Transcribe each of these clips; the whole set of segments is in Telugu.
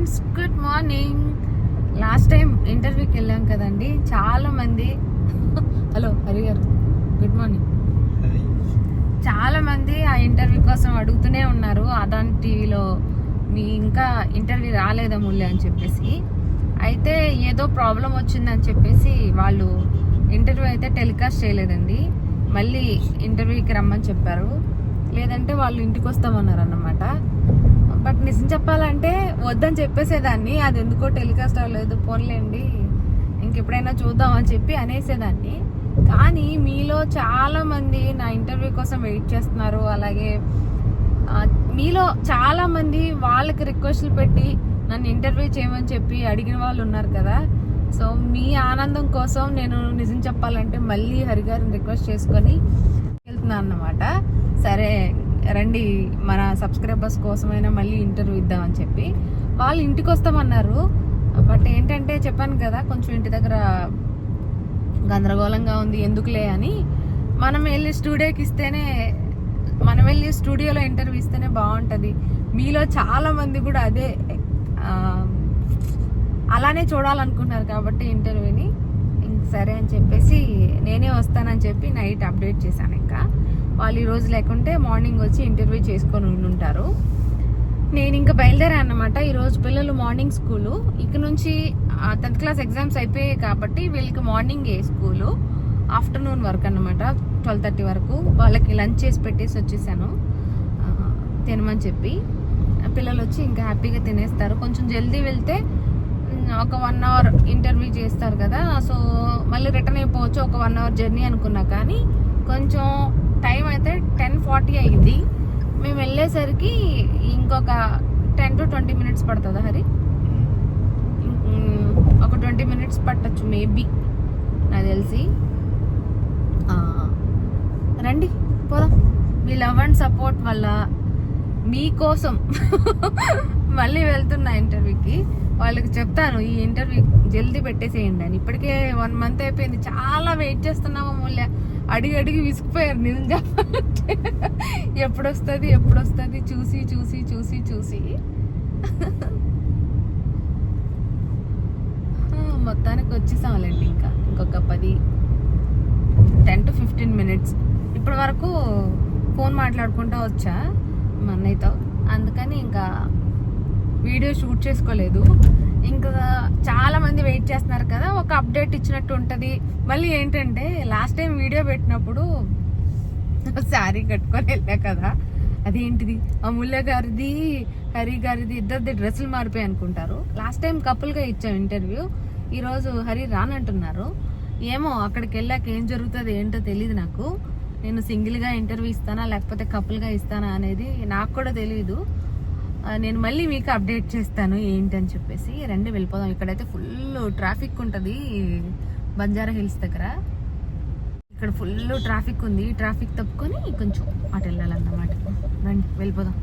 Friends good morning last time ఇంటర్వ్యూకి వెళ్ళాం కదండి. చాలా మంది హలో హరి గారు గుడ్ మార్నింగ్ చాలా మంది ఆ ఇంటర్వ్యూ కోసం అడుగుతూనే ఉన్నారు. అదాన్ టీవీలో మీ ఇంకా ఇంటర్వ్యూ రాలేదా ముల్లె అని చెప్పేసి. అయితే ఏదో ప్రాబ్లం వచ్చిందని చెప్పేసి వాళ్ళు ఇంటర్వ్యూ అయితే టెలికాస్ట్ చేయలేదండి. మళ్ళీ ఇంటర్వ్యూకి రమ్మని చెప్పారు. లేదంటే వాళ్ళు ఇంటికి వస్తామన్నారు అన్నమాట బట్ నిజం చెప్పాలంటే వద్దని చెప్పేసేదాన్ని. అది ఎందుకో టెలికాస్ట్ అవ్వలేదు. పోన్లేండి. ఇంకెప్పుడైనా చూద్దామని చెప్పి అనేసేదాన్ని. కానీ మీలో చాలా మంది నా ఇంటర్వ్యూ కోసం వెయిట్ చేస్తున్నారు. అలాగే మీలో చాలా మంది వాళ్ళకి రిక్వెస్ట్లు పెట్టి నన్ను ఇంటర్వ్యూ చేయమని చెప్పి అడిగిన వాళ్ళు ఉన్నారు కదా. సో మీ ఆనందం కోసం నేను నిజం చెప్పాలంటే మళ్ళీ హరిగారిని రిక్వెస్ట్ చేసుకొని వెళ్తున్నాను అన్నమాట సరే రండి మన సబ్స్క్రైబర్స్ కోసమైనా మళ్ళీ ఇంటర్వ్యూ ఇద్దామని చెప్పి. వాళ్ళు ఇంటికి వస్తామన్నారు బట్ ఏంటంటే చెప్పాను కదా కొంచెం ఇంటి దగ్గర గందరగోళంగా ఉంది ఎందుకులే అని. మనం వెళ్ళి స్టూడియోకి ఇస్తేనే మనం వెళ్ళి స్టూడియోలో ఇంటర్వ్యూ ఇస్తేనే బాగుంటుంది. మీలో చాలామంది కూడా అదే అలానే చూడాలనుకుంటున్నారు కాబట్టి ఇంటర్వ్యూని. సరే అని చెప్పేసి నేనే వస్తానని చెప్పి నైట్ అప్డేట్ చేశాను ఇంకా. వాళ్ళు ఈరోజు లేకుంటే మార్నింగ్ వచ్చి ఇంటర్వ్యూ చేసుకొని ఉండుంటారు. నేను ఇంకా బయలుదేరాను అనమాట ఈరోజు పిల్లలు మార్నింగ్ స్కూలు. ఇక నుంచి టెన్త్ క్లాస్ ఎగ్జామ్స్ అయిపోయాయి కాబట్టి వీళ్ళకి మార్నింగ్ ఏ స్కూలు ఆఫ్టర్నూన్ వరకు అనమాట ట్వెల్వ్ థర్టీ వరకు వాళ్ళకి లంచ్ చేసి పెట్టేసి వచ్చేసాను. తినమని చెప్పి. పిల్లలు వచ్చి ఇంకా హ్యాపీగా తినేస్తారు. కొంచెం జల్దీ వెళ్తే ఒక వన్ అవర్ ఇంటర్వ్యూ చేస్తారు కదా. సో మళ్ళీ రిటర్న్ అయిపోవచ్చు ఒక వన్ అవర్ జర్నీ అనుకున్నా కానీ కొంచెం టైం అయితే టెన్ ఫార్టీ అయింది. మేము వెళ్ళేసరికి ఇంకొక టెన్ టు ట్వంటీ మినిట్స్ పడుతుందా హరి? ఒక ట్వంటీ మినిట్స్ పట్టచ్చు మేబీ నాకు తెలిసి. రండి పోదాం. మీ లవ్ అండ్ సపోర్ట్ వల్ల మీకోసం మళ్ళీ వెళ్తున్నా ఇంటర్వ్యూకి. వాళ్ళకి చెప్తాను ఈ ఇంటర్వ్యూ జల్దీ పెట్టేసేయండి అని. ఇప్పటికే వన్ మంత్ అయిపోయింది. చాలా వెయిట్ చేస్తున్నాము మూల్య. అడిగి అడిగి విసిగిపోయారు నిజం చెప్పాలంటే. ఎప్పుడు వస్తుంది ఎప్పుడు వస్తుంది చూసి చూసి చూసి. చూసి మొత్తానికి వచ్చేసాంలేండి ఇంకా. ఇంకొక పది టెన్ టు ఫిఫ్టీన్ మినిట్స్. ఇప్పటి వరకు ఫోన్ మాట్లాడుకుంటా వచ్చా మా అన్నయ్యతో అందుకని ఇంకా వీడియో షూట్ చేసుకోలేదు. ఇంకా చాలా మంది వెయిట్ చేస్తున్నారు కదా ఒక అప్డేట్ ఇచ్చినట్టు ఉంటుంది. మళ్ళీ ఏంటంటే లాస్ట్ టైం వీడియో పెట్టినప్పుడు శారీ కట్టుకొని వెళ్ళా కదా అదేంటిది? అమూల్య గారిది హరి గారిది ఇద్దరిది డ్రెస్సులు మారిపోయి అనుకుంటారు. లాస్ట్ టైం కపుల్గా ఇచ్చాం ఇంటర్వ్యూ ఈరోజు హరి రానంటున్నారు. ఏమో అక్కడికి వెళ్ళాక ఏం జరుగుతుంది ఏంటో తెలియదు నాకు. నేను సింగిల్గా ఇంటర్వ్యూ ఇస్తానా లేకపోతే కపుల్గా ఇస్తానా అనేది నాకు కూడా తెలియదు నేను మళ్ళీ మీకు అప్డేట్ చేస్తాను ఏంటని చెప్పేసి. రండి వెళ్ళిపోదాం. ఇక్కడైతే ఫుల్ ట్రాఫిక్ ఉంటుంది బంజారా హిల్స్ దగ్గర. ఇక్కడ ఫుల్ ట్రాఫిక్ ఉంది. ట్రాఫిక్ తప్పుకొని కొంచెం అటు వెళ్ళాలన్నమాట. రండి వెళ్ళిపోదాం.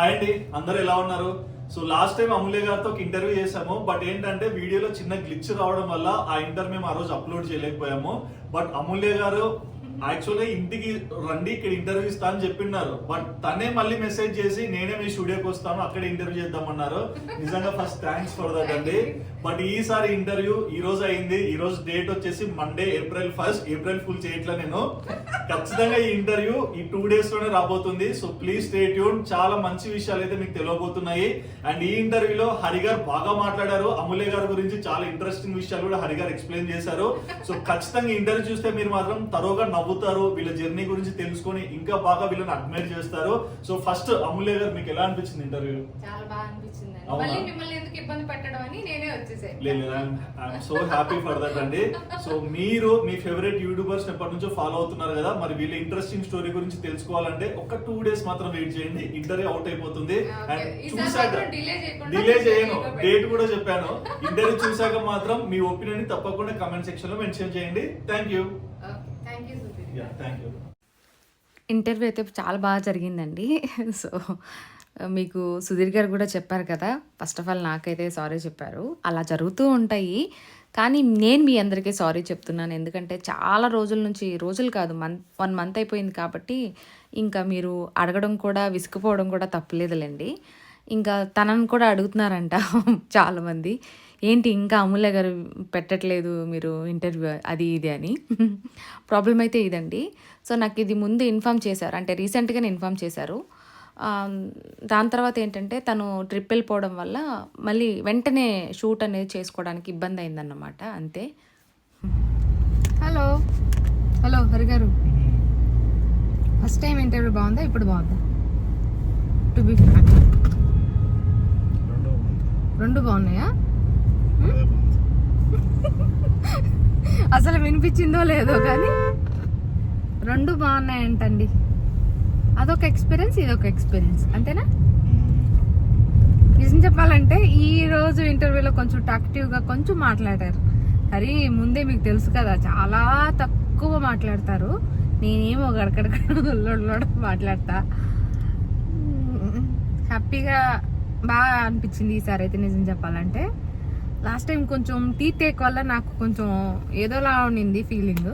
హాయ్ అండి అందరూ ఎలా ఉన్నారు? సో లాస్ట్ టైం అమూల్య గారితో ఒక ఇంటర్వ్యూ చేసాము బట్ ఏంటంటే వీడియోలో చిన్న గ్లిచ్ రావడం వల్ల ఆ ఇంటర్వ్యూ మేము ఆ రోజు అప్లోడ్ చేయలేకపోయాము. బట్ అమూల్య గారు యాక్చువల్గా ఇంటికి రండి ఇక్కడ ఇంటర్వ్యూ ఇస్తా అని చెప్పిన్నారు బట్ తనే మళ్ళీ మెసేజ్ చేసి నేనే మీ స్టూడియోకి వస్తాను అక్కడ ఇంటర్వ్యూ చేద్దామన్నారు. నిజంగా ఫస్ట్ థ్యాంక్స్ ఫర్ దట్ అండి. బట్ ఈసారి ఇంటర్వ్యూ ఈ రోజు అయింది. ఈ రోజు డేట్ వచ్చేసి Monday April first April fool చేయట్లే నేను. ఖచ్చితంగా ఈ ఇంటర్వ్యూ ఈ టూ డేస్లోనే రాబోతుంది. సో ప్లీజ్ స్టే ట్యూన్ చాలా మంచి విషయాలు అయితే మీకు తెలియబోతున్నాయి. అండ్ ఈ ఇంటర్వ్యూలో హరి గారు బాగా మాట్లాడారు. అమూల్య గారి గురించి చాలా ఇంట్రెస్టింగ్ విషయాలు కూడా హరి గారు ఎక్స్ప్లెయిన్ చేశారు. సో ఖచ్చితంగా ఇంటర్వ్యూ చూస్తే మీరు మాత్రం తరోగా నవ్వుతారు వీళ్ళ జర్నీ గురించి తెలుసుకొని ఇంకా బాగా వీళ్ళని అడ్మైర్ చేస్తారు. సో ఫస్ట్ అమూల్య గారు మీకు ఎలా అనిపించింది ఇంటర్వ్యూ? చాలా బాగా అనిపించింది అవునా? మళ్ళీ మిమ్మల్ని ఎందుకు ఇబ్బంది పెట్టడం అని నేనే వచ్చేసాను. లేదు I'm so happy for that అండి. సో మీరు మీ ఫేవరెట్ యూట్యూబర్స్ ఎప్పటి నుంచో ఫాలో అవుతున్నారు కదా మరి వీళ్ళ ఇంట్రెస్టింగ్ స్టోరీ గురించి తెలుసుకోవాలంటే ఒక టూ డేస్ మాత్రం వెయిట్ చేయండి. ఇంటర్వ్యూ అవుట్ అయిపోతుంది. అండ్ చూసాక డిలే చేయను. డేట్ కూడా చెప్పాను. ఇంటర్వ్యూ చూసాక మాత్రం మీ ఒపీనియన్ తప్పకుండా కమెంట్ సెక్షన్లో మెన్షన్ చేయండి. Thank you thank you Sudheer yeah thank you interview అయితే చాలా బాగా జరిగిందండి. సో మీకు సుధీర్ గారు కూడా చెప్పారు కదా ఫస్ట్ ఆఫ్ ఆల్ నాకైతే సారీ చెప్పారు. అలా జరుగుతూ ఉంటాయి. కానీ నేను మీ అందరికీ సారీ చెప్తున్నాను. ఎందుకంటే చాలా రోజుల నుంచి రోజులు కాదు మంత్ వన్ మంత్ అయిపోయింది కాబట్టి ఇంకా మీరు అడగడం కూడా విసుకుపోవడం కూడా తప్పలేదులేండి. ఇంకా తనని కూడా అడుగుతున్నారంట చాలామంది. ఏంటి ఇంకా అమూల్య గారు పెట్టట్లేదు మీరు ఇంటర్వ్యూ? అది ఇది అని. ప్రాబ్లం అయితే ఇదండి. సో నాకు ఇది ముందు ఇన్ఫామ్ చేశారు. అంటే రీసెంట్గానే ఇన్ఫామ్ చేశారు. ఆ, దాని తర్వాత ఏంటంటే తను ట్రిప్ వెళ్ళిపోవడం వల్ల మళ్ళీ వెంటనే షూట్ అనేది చేసుకోవడానికి ఇబ్బంది అయిందన్నమాట. అంతే. హలో హలో హరి గారు ఫస్ట్ టైం ఇంటర్వ్యూ బాగుందా? ఇప్పుడు బాగుందా? టు బి రెండు బాగున్నాయా? అసలు వినిపించిందో లేదో కానీ రెండు బాగున్నాయంటండి. అదొక ఎక్స్పీరియన్స్ ఇదొక ఎక్స్పీరియన్స్ అంతేనా? నిజం చెప్పాలంటే ఈ రోజు ఇంటర్వ్యూలో కొంచెం టాక్టివ్గా కొంచెం మాట్లాడారు. హరి ముందే మీకు తెలుసు కదా చాలా తక్కువ మాట్లాడతారు. నేనేమో గడకడకడ మాట్లాడతా. హ్యాపీగా బాగా అనిపించింది ఈసారి అయితే నిజం చెప్పాలంటే. లాస్ట్ టైం కొంచెం టీ టేక్ వల్ల నాకు కొంచెం ఏదోలా ఉండింది ఫీలింగ్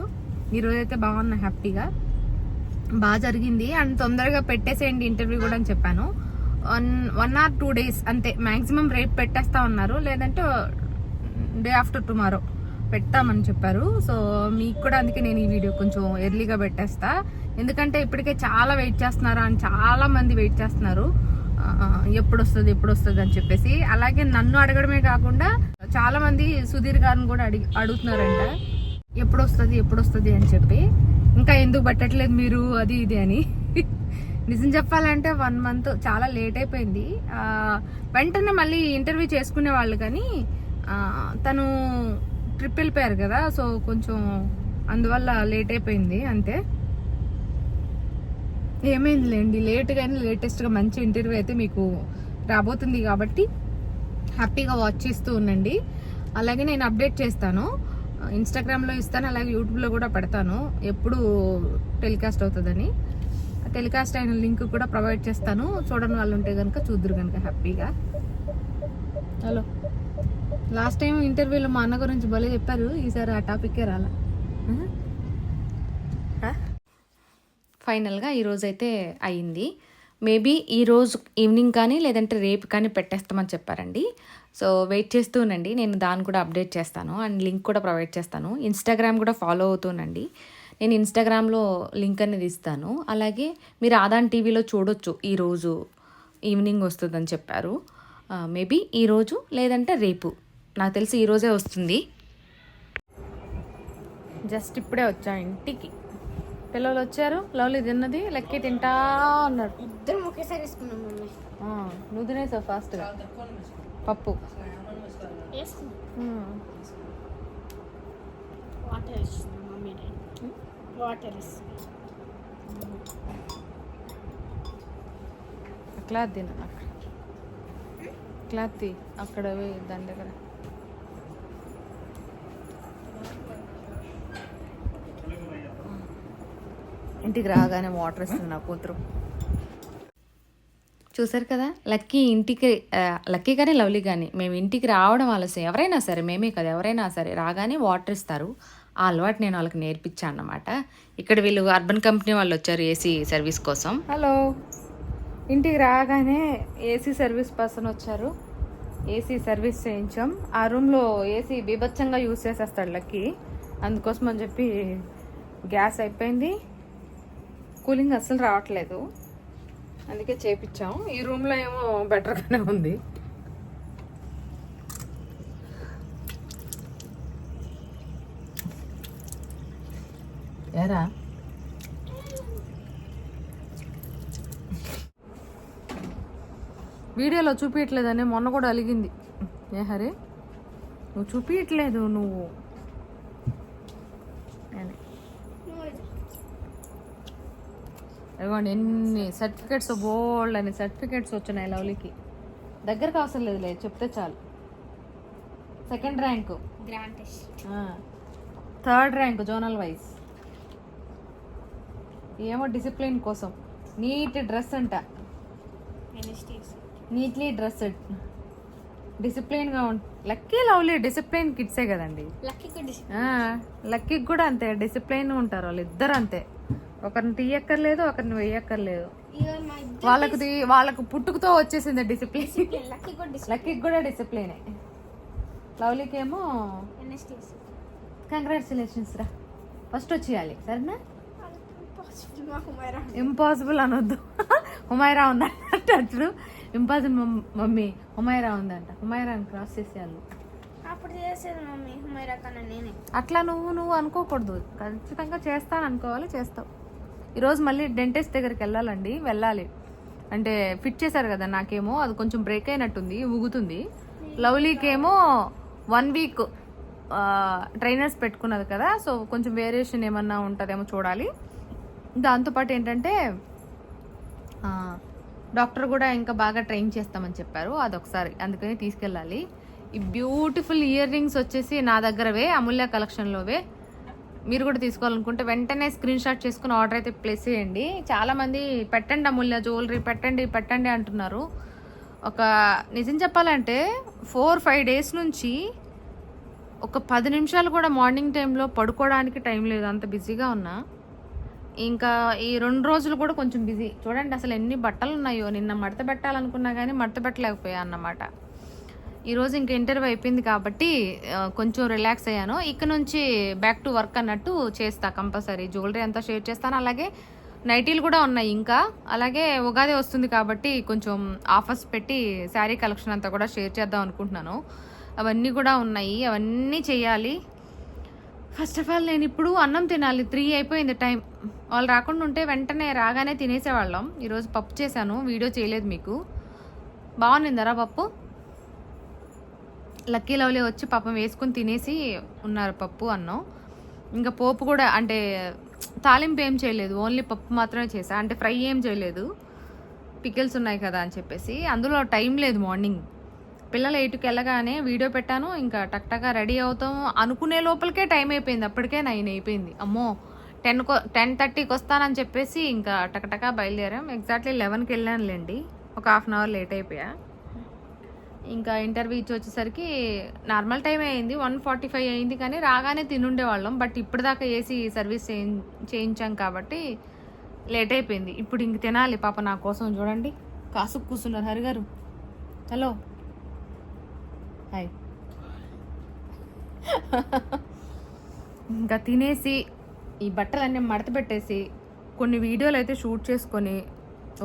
ఈరోజు అయితే బాగున్నా హ్యాపీగా బాగా జరిగింది. అండ్ తొందరగా పెట్టేసేయండి ఇంటర్వ్యూ కూడా అని చెప్పాను. One one or two days అంతే. మ్యాక్సిమం రేపు పెట్టేస్తా ఉన్నారు. లేదంటే డే ఆఫ్టర్ టుమారో పెడతామని చెప్పారు. సో మీకు కూడా అందుకే నేను ఈ వీడియో కొంచెం ఎర్లీగా పెట్టేస్తా. ఎందుకంటే ఇప్పటికే చాలా వెయిట్ చేస్తున్నారు అని చాలా మంది వెయిట్ చేస్తున్నారు. Uh, uh, ఎప్పుడు వస్తుంది ఎప్పుడు వస్తుంది అని చెప్పేసి. అలాగే నన్ను అడగడమే కాకుండా చాలా మంది సుధీర్ గారిని కూడా అడిగి అడుగుతున్నారంట. ఎప్పుడు వస్తుంది ఎప్పుడు వస్తుంది అని చెప్పి. ఇంకా ఎందుకు పట్టట్లేదు మీరు అది ఇది అని. నిజం చెప్పాలంటే వన్ మంత్ చాలా లేట్ అయిపోయింది. వెంటనే మళ్ళీ ఇంటర్వ్యూ చేసుకునే వాళ్ళు కానీ తను ట్రిప్ వెళ్ళిపోయారు కదా సో కొంచెం అందువల్ల లేట్ అయిపోయింది అంతే. ఏమైందిలేండి లేట్ కానీ లేటెస్ట్గా మంచి ఇంటర్వ్యూ అయితే మీకు రాబోతుంది కాబట్టి. హ్యాపీగా వాచ్ చేస్తూ ఉండండి. అలాగే నేను అప్డేట్ చేస్తాను. ఇన్స్టాగ్రామ్లో ఇస్తాను అలాగే యూట్యూబ్లో కూడా పెడతాను. ఎప్పుడు టెలికాస్ట్ అవుతుందని. టెలికాస్ట్ అయిన లింక్ కూడా ప్రొవైడ్ చేస్తాను. చూడని వాళ్ళు ఉంటే కనుక చూద్దరు కనుక హ్యాపీగా. హలో. లాస్ట్ టైం ఇంటర్వ్యూలో మా అన్న గురించి భలే చెప్పారు. ఈసారి ఆ టాపిక్కే రాలా. ఫైనల్గా ఈరోజు అయితే అయింది. మేబీ ఈరోజు ఈవినింగ్ కానీ లేదంటే రేపు కానీ పెట్టేస్తామని చెప్పారండి. సో వెయిట్ చేస్తూ ఉండండి నేను దాన్ని కూడా అప్డేట్ చేస్తాను. అండ్ లింక్ కూడా ప్రొవైడ్ చేస్తాను. ఇన్స్టాగ్రామ్ కూడా ఫాలో అవుతూనండి. నేను ఇన్స్టాగ్రామ్లో లింక్ అనేది ఇస్తాను. అలాగే మీరు ఆదాన్ టీవీలో చూడొచ్చు. ఈరోజు ఈవినింగ్ వస్తుందని చెప్పారు. మేబీ ఈరోజు లేదంటే రేపు. నాకు తెలిసి ఈరోజే వస్తుంది. జస్ట్ ఇప్పుడే వచ్చా ఇంటికి. పిల్లలు వచ్చారు. లవ్లీ తిన్నది. లెక్కి తింటా ఉన్నాడు ఇద్దరం ఒకేసారి వేసుకున్నాం మమ్మీ. ఆ, నువ్వు తినేసావు ఫాస్ట్గా పప్పు. వాటర్ మమ్మీ వాటర్ క్లాత్ తిన అక్కడ. క్లాత్ అక్కడ దాని దగ్గర. ఇంటికి రాగానే వాటర్ ఇస్తుంది నా కూతురు. చూసారు కదా? లక్కీ ఇంటికి లక్కీ కానీ లవ్లీ కానీ మేము ఇంటికి రావడం ఆలస్యం ఎవరైనా సరే మేమే కదా ఎవరైనా సరే రాగానే వాటర్ ఇస్తారు. ఆ అలవాటు నేను వాళ్ళకి నేర్పించాను అన్నమాట. ఇక్కడ వీళ్ళు అర్బన్ కంపెనీ వాళ్ళు వచ్చారు ఏసీ సర్వీస్ కోసం. హలో. ఇంటికి రాగానే ఏసీ సర్వీస్ పర్సన్ వచ్చారు. ఏసీ సర్వీస్ చేయించాం. ఆ రూమ్లో ఏసీ బీభత్సంగా యూస్ చేసేస్తాడు లక్కీ. అందుకోసం అని చెప్పి గ్యాస్ అయిపోయింది. కూలింగ్ అస్సలు రావట్లేదు. అందుకే చేపించాము ఈ రూమ్లో ఏమో బెటర్గానే ఉంది. ఎరా వీడియోలో చూపించట్లేదని మొన్న కూడా అలిగింది. ఏ హరే? నువ్వు చూపించట్లేదు నువ్వు. ఇదిగోండి ఎన్ని సర్టిఫికెట్స్ బోల్డ్ అని సర్టిఫికెట్స్ వచ్చినాయి లవ్లీకి. దగ్గరకు అవసరం లేదులే చెప్తే చాలు. Second rank third rank zonal wise ఏమో డిసిప్లిన్ కోసం. నీట్ డ్రెస్ అంట. నీట్లీ డ్రెస్డ్ డిసిప్లిన్గా ఉంట లక్కీ లవ్లీ డిసిప్లిన్ కిడ్సే కదండి? లక్కీ కూడా అంతే డిసిప్లైన్ ఉంటారు వాళ్ళు ఇద్దరు అంతే. ఒకరిని తీయక్కర్లేదు ఒకరిని వేయక్కర్లేదు. వాళ్ళకు వాళ్ళకు పుట్టుకతో వచ్చేసింది డిసిప్లిన్ లక్కీ లక్కీకి కూడా డిసిప్లినే లవ్లీకి ఏమో కంగ్రాచులేషన్స్ రా. ఫస్ట్ వచ్చేయాలి సరేనా? ఇంపాసిబుల్ అనొద్దు. హుమైరా ఉందంట అప్పుడు ఇంపాసిబుల్ మమ్మీ హుమైరా ఉందంట. హుమైరాని క్రాస్ చేసేయాలి. అప్పుడు చేసేది మమ్మీ హుమైరా కన్నా నేనే. అట్లా నువ్వు నువ్వు అనుకోకూడదు. ఖచ్చితంగా చేస్తాను అనుకోవాలి చేస్తావు. ఈరోజు మళ్ళీ డెంటిస్ట్ దగ్గరికి వెళ్ళాలండి వెళ్ళాలి. అంటే ఫిట్ చేశారు కదా నాకేమో అది కొంచెం బ్రేక్ అయినట్టుంది ఊగుతుంది. లవ్లీకేమో వన్ వీక్ ట్రైనర్స్ పెట్టుకున్నది కదా సో కొంచెం వేరియేషన్ ఏమన్నా ఉంటుందేమో చూడాలి. దాంతోపాటు ఏంటంటే డాక్టర్ కూడా ఇంకా బాగా ట్రైన్ చేస్తామని చెప్పారు అదొకసారి అందుకని తీసుకెళ్ళాలి. ఈ బ్యూటిఫుల్ ఇయర్ రింగ్స్ వచ్చేసి నా దగ్గరవే అమూల్య కలెక్షన్లోవే మీరు కూడా తీసుకోవాలనుకుంటే వెంటనే స్క్రీన్ షాట్ చేసుకుని ఆర్డర్ అయితే ప్లేస్ చేయండి. చాలామంది పెట్టండి అమూల్య జ్యువెలరీ పెట్టండి పెట్టండి అంటున్నారు. ఒక నిజం చెప్పాలంటే ఫోర్ ఫైవ్ డేస్ నుంచి ఒక పది నిమిషాలు కూడా మార్నింగ్ టైంలో పడుకోవడానికి టైం లేదు. అంత బిజీగా ఉన్నా. ఇంకా ఈ రెండు రోజులు కూడా కొంచెం బిజీ చూడండి అసలు ఎన్ని బట్టలు ఉన్నాయో. నిన్న మడత పెట్టాలనుకున్నా కానీ మడత పెట్టలేకపోయా అన్నమాట. ఈరోజు ఇంక ఇంటర్వ్యూ అయిపోయింది కాబట్టి కొంచెం రిలాక్స్ అయ్యాను. ఇక్కడ నుంచి బ్యాక్ టు వర్క్ అన్నట్టు చేస్తా కంపల్సరీ జ్యువెలరీ అంతా షేర్ చేస్తాను. అలాగే నైటీలు కూడా ఉన్నాయి ఇంకా. అలాగే ఉగాది వస్తుంది కాబట్టి కొంచెం ఆఫర్స్ పెట్టి శారీ కలెక్షన్ అంతా కూడా షేర్ చేద్దాం అనుకుంటున్నాను. అవన్నీ కూడా ఉన్నాయి. అవన్నీ చేయాలి. ఫస్ట్ ఆఫ్ ఆల్ నేను ఇప్పుడు అన్నం తినాలి. త్రీ అయిపోయింది టైం వాళ్ళు రాకుండా ఉంటే వెంటనే రాగానే తినేసేవాళ్ళం. ఈరోజు పప్పు చేశాను. వీడియో చేయలేదు మీకు. బాగుండిందరా పప్పు? లక్కీ లవ్లీ వచ్చి పాపం వేసుకొని తినేసి ఉన్నారు పప్పు అన్నం. ఇంకా పోపు కూడా అంటే తాలింపు ఏం చేయలేదు. ఓన్లీ పప్పు మాత్రమే చేసా అంటే ఫ్రై ఏం చేయలేదు. పికిల్స్ ఉన్నాయి కదా అని చెప్పేసి. అందులో టైం లేదు మార్నింగ్. పిల్లలు ఎయిట్కి వెళ్ళగానే వీడియో పెట్టాను. ఇంకా టక్టగా రెడీ అవుతాం అనుకునే లోపలికే టైం అయిపోయింది. అప్పటికే నైన్ అయిపోయింది. అమ్మో టెన్ టెన్ థర్టీకి వస్తానని చెప్పేసి ఇంకా టకటకా బయలుదేరాం. ఎగ్జాక్ట్లీ లెవెన్కి వెళ్ళానులేండి. ఒక హాఫ్ అన్ అవర్ లేట్ అయిపోయా. ఇంకా ఇంటర్వ్యూ ఇచ్చి వచ్చేసరికి నార్మల్ టైం అయింది వన్ ఫార్టీ ఫైవ్ అయింది కానీ రాగానే తినుండేవాళ్ళం. బట్ ఇప్పటిదాకా ఏసీ సర్వీస్ చేయించాం కాబట్టి లేట్ అయిపోయింది. ఇప్పుడు ఇంక తినాలి. పాప నా కోసం చూడండి. కాసు కూర్చున్నారు. హరి గారు. హలో. హాయ్. ఇంకా తినేసి ఈ బట్టలన్నీ మడత పెట్టేసి కొన్ని వీడియోలు అయితే షూట్ చేసుకొని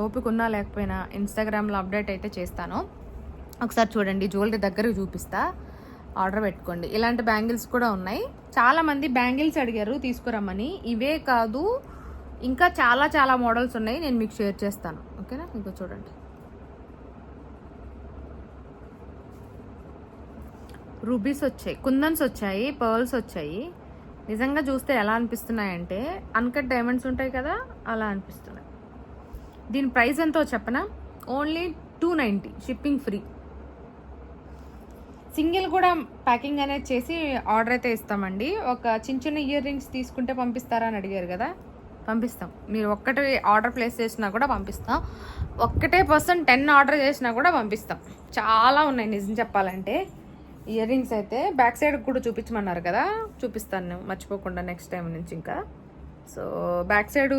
ఓపిక ఉన్నా లేకపోయినా ఇన్స్టాగ్రామ్లో అప్డేట్ అయితే చేస్తాను. ఒకసారి చూడండి జ్యువెలరీ దగ్గర చూపిస్తా. ఆర్డర్ పెట్టుకోండి. ఇలాంటి బ్యాంగిల్స్ కూడా ఉన్నాయి. చాలామంది బ్యాంగిల్స్ అడిగారు తీసుకురమ్మని. ఇవే కాదు ఇంకా చాలా చాలా మోడల్స్ ఉన్నాయి నేను మీకు షేర్ చేస్తాను. ఓకేనా? ఇంకో చూడండి. రూబీస్ వచ్చాయి కుందన్స్ వచ్చాయి పర్ల్స్ వచ్చాయి. నిజంగా చూస్తే ఎలా అనిపిస్తున్నాయంటే అన్కట్ డైమండ్స్ ఉంటాయి కదా అలా అనిపిస్తున్నాయి. దీని ప్రైస్ ఎంతో చెప్పనా? Only two ninety shipping free single కూడా ప్యాకింగ్ అనేది చేసి ఆర్డర్ అయితే ఇస్తామండి. ఒక చిన్న చిన్న ఇయర్ రింగ్స్ తీసుకుంటే పంపిస్తారా అని అడిగారు కదా? పంపిస్తాం. మీరు ఒక్కటి ఆర్డర్ ప్లేస్ చేసినా కూడా పంపిస్తాం. ఒక్కటే పర్సన్ టెన్ ఆర్డర్ చేసినా కూడా పంపిస్తాం. చాలా ఉన్నాయి నిజం చెప్పాలంటే. ఇయర్ రింగ్స్ అయితే బ్యాక్ సైడ్ కూడా చూపించమన్నారు కదా? చూపిస్తాను. నేను మర్చిపోకుండా నెక్స్ట్ టైం నుంచి ఇంకా. సో బ్యాక్ సైడ్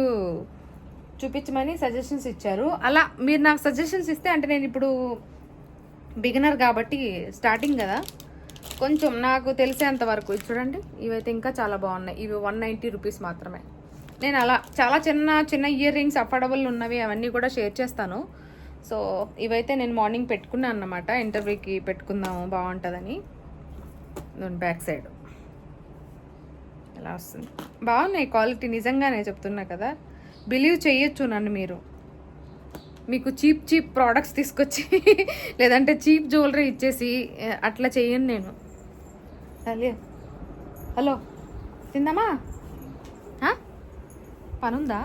చూపించమని సజెషన్స్ ఇచ్చారు. అలా మీరు నాకు సజెషన్స్ ఇస్తే అంటే నేను ఇప్పుడు బిగినర్ కాబట్టి స్టార్టింగ్ కదా. కొంచెం నాకు తెలిసేంత వరకు చూడండి. ఇవైతే ఇంకా చాలా బాగున్నాయి. ఇవి వన్ నైంటీ రూపీస్ మాత్రమే. నేను అలా చాలా చిన్న చిన్న ఇయర్ రింగ్స్ అఫోర్డబుల్ ఉన్నవి అవన్నీ కూడా షేర్ చేస్తాను. సో ఇవైతే నేను మార్నింగ్ పెట్టుకున్నాను అన్నమాట. ఇంటర్వ్యూకి పెట్టుకుందాము బాగుంటుందని. Back side. ఎలా వస్తుంది? బాగున్నాయి క్వాలిటీ. నిజంగానే చెప్తున్నా కదా. బిలీవ్ చేయొచ్చు నన్ను మీరు. మీకు చీప్ చీప్ ప్రోడక్ట్స్ తీసుకొచ్చి లేదంటే చీప్ జ్యువెలరీ ఇచ్చేసి అట్లా చేయను నేను. హలో హలో తిందామా? పనుందా?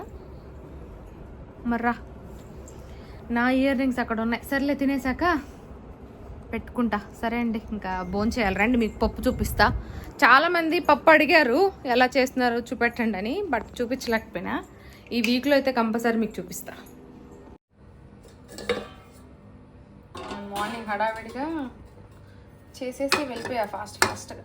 మర్రా నా ఇయర్ రింగ్స్ అక్కడ ఉన్నాయి. సర్లే తినేసాక పెట్టుకుంటా. సరే అండి ఇంకా బోన్ చేయాలి. రండి మీకు పప్పు చూపిస్తా. చాలామంది పప్పు అడిగారు ఎలా చేస్తున్నారు చూపెట్టండి అని బట్ చూపించలేకపోయినా. ఈ వీక్లో అయితే కంపల్సరీ మీకు చూపిస్తాను మార్నింగ్ హడావిడిగా చేసేసి వెళ్ళిపోయా ఫాస్ట్ ఫాస్ట్గా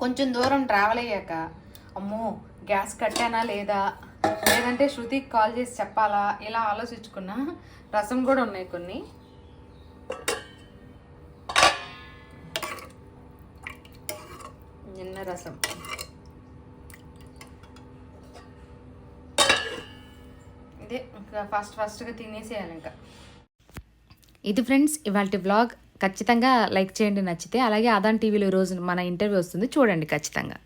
కొంచెం దూరం ట్రావెల్ అయ్యాక అమ్మో గ్యాస్ కట్టానా లేదా? లేదంటే శృతికి కాల్ చేసి చెప్పాలా? ఇలా ఆలోచించుకున్నా రసం కూడా ఉన్నాయి కొన్ని. నిన్న రసం. అయితే ఇంకా ఫస్ట్గా ఫాస్ట్గా తినేసేయాలి ఇంకా. ఇది ఫ్రెండ్స్ ఇవాళ బ్లాగ్ ఖచ్చితంగా లైక్ చేయండి నచ్చితే. అలాగే అదాన్ టీవీలో ఈరోజు మన ఇంటర్వ్యూ వస్తుంది చూడండి ఖచ్చితంగా.